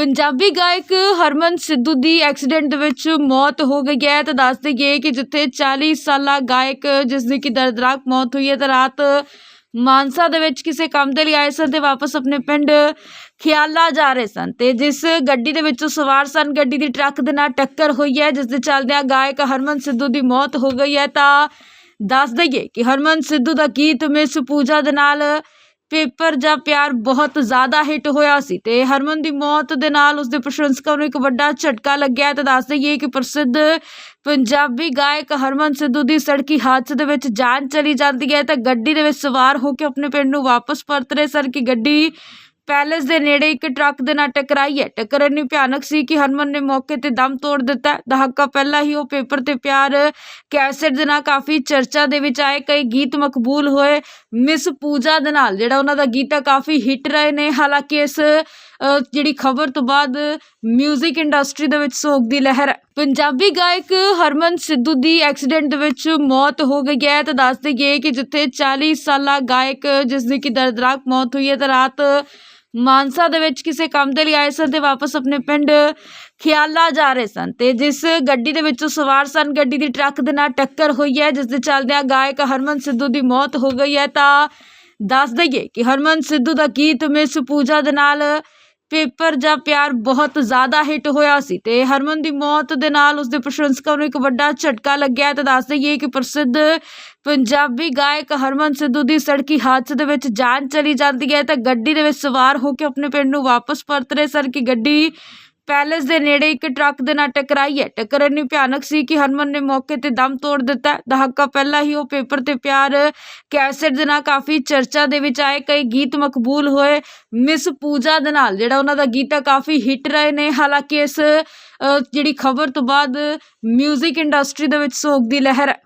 ਪੰਜਾਬੀ ਗਾਇਕ ਹਰਮਨ ਸਿੱਧੂ ਦੀ ਐਕਸੀਡੈਂਟ ਦੇ ਵਿੱਚ ਮੌਤ ਹੋ ਗਈ ਹੈ। ਤਾਂ ਦੱਸ ਦਈਏ ਕਿ ਜਿੱਥੇ 40 ਸਾਲਾ ਗਾਇਕ ਜਿਸ ਦੀ ਕਿ ਦਰਦਨਾਕ ਮੌਤ ਹੋਈ ਹੈ, ਤਾਂ ਰਾਤ ਮਾਨਸਾ ਦੇ ਵਿੱਚ ਕਿਸੇ ਕੰਮ ਦੇ ਲਈ ਆਏ ਸਨ ਤੇ ਵਾਪਸ ਆਪਣੇ ਪਿੰਡ ਖਿਆਲਾ ਜਾ ਰਹੇ ਸਨ ਤੇ ਜਿਸ ਗੱਡੀ ਦੇ ਵਿੱਚੋਂ ਸਵਾਰ ਸਨ, ਗੱਡੀ ਦੀ ਟਰੱਕ ਦੇ ਨਾਲ ਟੱਕਰ ਹੋਈ ਹੈ ਜਿਸ ਦੇ ਚੱਲਦਿਆਂ ਗਾਇਕ ਹਰਮਨ ਸਿੱਧੂ ਦੀ ਮੌਤ ਹੋ ਗਈ ਹੈ। ਤਾਂ ਦੱਸ ਦਈਏ ਕਿ ਹਰਮਨ ਸਿੱਧੂ ਦਾ ਗੀਤ ਮਿਸ ਪੂਜਾ ਦੇ ਨਾਲ ਪੇਪਰ ਜਾਂ ਪਿਆਰ ਬਹੁਤ ਜ਼ਿਆਦਾ ਹਿੱਟ ਹੋਇਆ ਸੀ ਤੇ ਹਰਮਨ ਦੀ ਮੌਤ ਦੇ ਨਾਲ ਉਸਦੇ ਪ੍ਰਸ਼ੰਸਕਾਂ ਨੂੰ ਇੱਕ ਵੱਡਾ ਝਟਕਾ ਲੱਗਿਆ ਤੇ ਦੱਸ ਦਈਏ ਕਿ ਪ੍ਰਸਿੱਧ ਪੰਜਾਬੀ ਗਾਇਕ ਹਰਮਨ ਸਿੱਧੂ ਦੀ ਸੜਕੀ ਹਾਦਸੇ ਦੇ ਵਿੱਚ ਜਾਨ ਚਲੀ ਜਾਂਦੀ ਹੈ ਤਾਂ ਗੱਡੀ ਦੇ ਵਿੱਚ ਸਵਾਰ ਹੋ ਕੇ ਆਪਣੇ ਪਿੰਡ ਨੂੰ ਵਾਪਸ ਪਰਤ ਰਹੇ ਸਨ ਕਿ ਗੱਡੀ ਪੈਲੇਸ ਦੇ ਨੇੜੇ ਇੱਕ ਟਰੱਕ ਦੇ ਨਾਲ ਟਕਰਾਈ ਹੈ। ਟੱਕਰ ਇੰਨੀ ਭਿਆਨਕ ਸੀ ਕਿ ਹਰਮਨ ਨੇ ਮੌਕੇ ਤੇ ਦਮ ਤੋੜ ਦਿੱਤਾ। ਦਹਾਕਾ ਪਹਿਲਾਂ ਹੀ ਉਹ ਪੇਪਰ ਤੇ ਪਿਆਰ ਕੈਸੇਟ ਦੇ ਨਾਲ ਕਾਫੀ ਚਰਚਾ ਦੇ ਵਿੱਚ ਆਏ। ਕਈ ਗੀਤ ਮਕਬੂਲ ਹੋਏ। ਮਿਸ ਪੂਜਾ ਦੇ ਨਾਲ ਜਿਹੜਾ ਉਹਨਾਂ ਦਾ ਗੀਤ ਆ, ਕਾਫੀ ਹਿੱਟ ਰਹੇ ਨੇ। ਹਾਲਾਂਕਿ ਇਸ ਜਿਹੜੀ ਖਬਰ ਤੋਂ ਬਾਅਦ 뮤직 ਇੰਡਸਟਰੀ ਦੇ ਵਿੱਚ ਸੋਗ ਦੀ ਲਹਿਰ ਹੈ। ਪੰਜਾਬੀ ਗਾਇਕ ਹਰਮਨ ਸਿੱਧੂ ਦੀ ਐਕਸੀਡੈਂਟ ਦੇ ਵਿੱਚ ਮੌਤ ਹੋ ਗਈ ਹੈ। ਤਾਂ ਦੱਸ ਦਈਏ ਕਿ ਜਿੱਥੇ 40 ਸਾਲਾ ਗਾਇਕ ਜਿਸ ਦੀ ਕਿ ਦਰਦਨਾਕ ਮੌਤ ਹੋਈ ਹੈ, ਤਾਂ ਰਾਤ ਮਾਨਸਾ ਦੇ ਵਿੱਚ ਕਿਸੇ ਕੰਮ ਦੇ ਲਈ ਆਏ ਸਨ ਤੇ ਵਾਪਸ ਆਪਣੇ ਪਿੰਡ ਖਿਆਲਾ ਜਾ ਰਹੇ ਸਨ ਤੇ ਜਿਸ ਗੱਡੀ ਦੇ ਵਿੱਚੋਂ ਸਵਾਰ ਸਨ, ਗੱਡੀ ਦੀ ਟਰੱਕ ਦੇ ਨਾਲ ਟੱਕਰ ਹੋਈ ਹੈ, ਜਿਸ ਦੇ ਚੱਲਦਿਆਂ ਗਾਇਕ ਹਰਮਨ ਸਿੱਧੂ ਦੀ ਮੌਤ ਹੋ ਗਈ ਹੈ ਤਾਂ ਦੱਸ ਦਈਏ ਕਿ ਹਰਮਨ ਸਿੱਧੂ ਦਾ ਗੀਤ ਮਿਸ ਪੂਜਾ ਦੇ ਨਾਲ ਪੇਪਰ ਜਾਂ ਪਿਆਰ ਬਹੁਤ ਜ਼ਿਆਦਾ ਹਿੱਟ ਹੋਇਆ ਸੀ ਤੇ ਹਰਮਨ ਦੀ ਮੌਤ ਦੇ ਨਾਲ ਉਸਦੇ ਪ੍ਰਸ਼ੰਸਕਾਂ ਨੂੰ ਇੱਕ ਵੱਡਾ ਝਟਕਾ ਲੱਗਿਆ ਤੇ ਦੱਸ ਦਈਏ ਕਿ ਪ੍ਰਸਿੱਧ ਪੰਜਾਬੀ ਗਾਇਕ ਹਰਮਨ ਸਿੱਧੂ ਦੀ ਸੜਕੀ ਹਾਦਸੇ ਦੇ ਵਿੱਚ ਜਾਨ ਚਲੀ ਜਾਂਦੀ ਹੈ ਤਾਂ ਗੱਡੀ ਦੇ ਵਿੱਚ ਸਵਾਰ ਹੋ ਕੇ ਆਪਣੇ ਪਿੰਡ ਨੂੰ ਵਾਪਸ ਪਰਤ ਰਹੇ ਸਨ ਕਿ ਗੱਡੀ ਪੈਲੇਸ ਦੇ ਨੇੜੇ ਇੱਕ ਟਰੱਕ ਦੇ ਨਾਲ ਟਕਰਾਈ ਹੈ। ਟੱਕਰ ਇੰਨੀ ਭਿਆਨਕ ਸੀ ਕਿ ਹਰਮਨ ਨੇ ਮੌਕੇ ਤੇ ਦਮ ਤੋੜ ਦਿੱਤਾ। ਦਹਾਕਾ ਪਹਿਲਾਂ ਹੀ ਉਹ ਪੇਪਰ ਤੇ ਪਿਆਰ ਕੈਸਟ ਦੇ ਨਾਲ ਕਾਫੀ ਚਰਚਾ ਦੇ ਵਿੱਚ ਆਏ। ਕਈ ਗੀਤ ਮਕਬੂਲ ਹੋਏ। ਮਿਸ ਪੂਜਾ ਦੇ ਨਾਲ ਜਿਹੜਾ ਉਹਨਾਂ ਦਾ ਗੀਤ ਆ, ਕਾਫੀ ਹਿੱਟ ਰਹੇ ਨੇ। ਹਾਲਾਂਕਿ ਇਸ ਜਿਹੜੀ ਖਬਰ ਤੋਂ ਬਾਅਦ 뮤직 ਇੰਡਸਟਰੀ ਦੇ ਵਿੱਚ ਸੋਗ ਦੀ ਲਹਿਰ ਹੈ